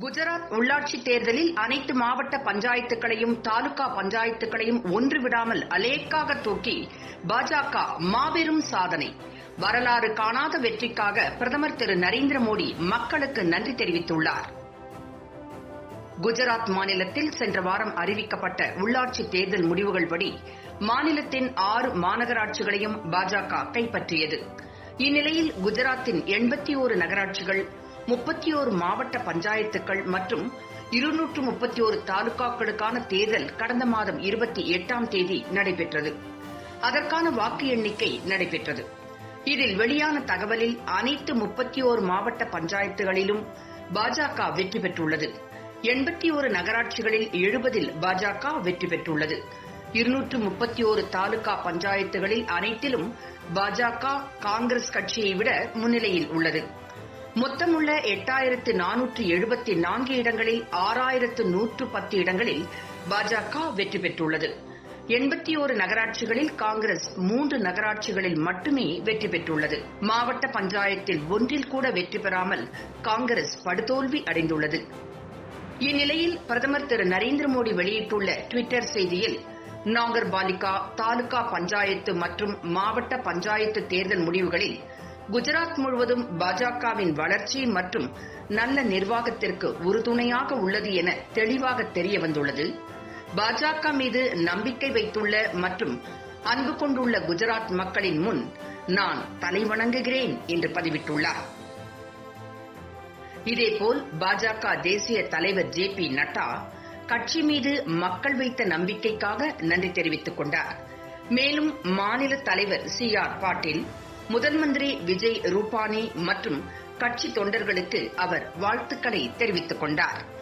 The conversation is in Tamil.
குஜராத் உள்ளாட்சி தேர்தலில் அனைத்து மாவட்ட பஞ்சாயத்துகளையும் தாலுகா பஞ்சாயத்துகளையும் ஒன்றுவிடாமல் அலேக்காக தூக்கி பாஜக மாபெரும் சாதனை. வரலாறு காணாத வெற்றிக்காக பிரதமர் திரு நரேந்திர மோடி மக்களுக்கு நன்றி தெரிவித்துள்ளார். குஜராத் மாநிலத்தில் சென்ற வாரம் அறிவிக்கப்பட்ட உள்ளாட்சி தேர்தல் முடிவுகள்படி மாநிலத்தின் ஆறு மாநகராட்சிகளையும் பாஜக கைப்பற்றியது. இந்நிலையில் குஜராத்தின் எண்பத்தி ஒரு நகராட்சிகள் முப்பத்தி ஓரு மாவட்ட பஞ்சாயத்துக்கள் மற்றும் இருநூற்று முப்பத்தி ஓரு தாலுகாக்களுக்கான தேர்தல் கடந்த மாதம் இருபத்தி எட்டாம் தேதி நடைபெற்றது. அதற்கான வாக்கு எண்ணிக்கை நடைபெற்றது. இதில் வெளியான தகவலில் அனைத்து முப்பத்தி ஓரு மாவட்ட பஞ்சாயத்துகளிலும் பாஜக வெற்றி பெற்றுள்ளது. எண்பத்தி ஒரு நகராட்சிகளில் எழுபதில் பாஜக வெற்றி பெற்றுள்ளது. இருநூற்று முப்பத்தி ஒரு தாலுகா பஞ்சாயத்துகளில் அனைத்திலும் பாஜக காங்கிரஸ் கட்சியை விட முன்னிலையில் உள்ளது. மொத்தமுள்ள எட்டாயிரத்து நானூற்று எழுபத்தி நான்கு இடங்களில் ஆறாயிரத்து நூற்று பத்து இடங்களில் பாஜக வெற்றி பெற்றுள்ளது. எண்பத்தி ஒரு நகராட்சிகளில் காங்கிரஸ் மூன்று நகராட்சிகளில் மட்டுமே வெற்றி பெற்றுள்ளது. மாவட்ட பஞ்சாயத்தில் ஒன்றில் கூட வெற்றி பெறாமல் காங்கிரஸ் படுதோல்வி அடைந்துள்ளது. இந்நிலையில் பிரதமர் திரு நரேந்திர மோடி வெளியிட்டுள்ள டுவிட்டர் செய்தியில் நாகர்பாலிகா தாலுகா பஞ்சாயத்து மற்றும் மாவட்ட பஞ்சாயத்து தேர்தல் முடிவுகளில் குஜராத் முழுவதும் பாஜகவின் வளர்ச்சி மற்றும் நல்ல நிர்வாகத்திற்கு உறுதுணையாக உள்ளது என தெளிவாக தெரிய வந்துள்ளது. பாஜக மீது நம்பிக்கை வைத்துள்ள மற்றும் அன்பு கொண்டுள்ள குஜராத் மக்களின் முன் நான் தலைவணங்குகிறேன் என்று பதிவிட்டுள்ளார். இதேபோல் பாஜக தேசிய தலைவர் ஜே பி நட்டா கட்சி மீது மக்கள் வைத்த நம்பிக்கைக்காக நன்றி தெரிவித்துக் கொண்டார். மேலும் மாநில தலைவர் சி ஆர் பாட்டீல் முதல் மந்திரி விஜய் ரூபானி மற்றும் கட்சி தொண்டர்களுக்கு அவர் வாழ்த்துக்களை தெரிவித்துக் கொண்டார்.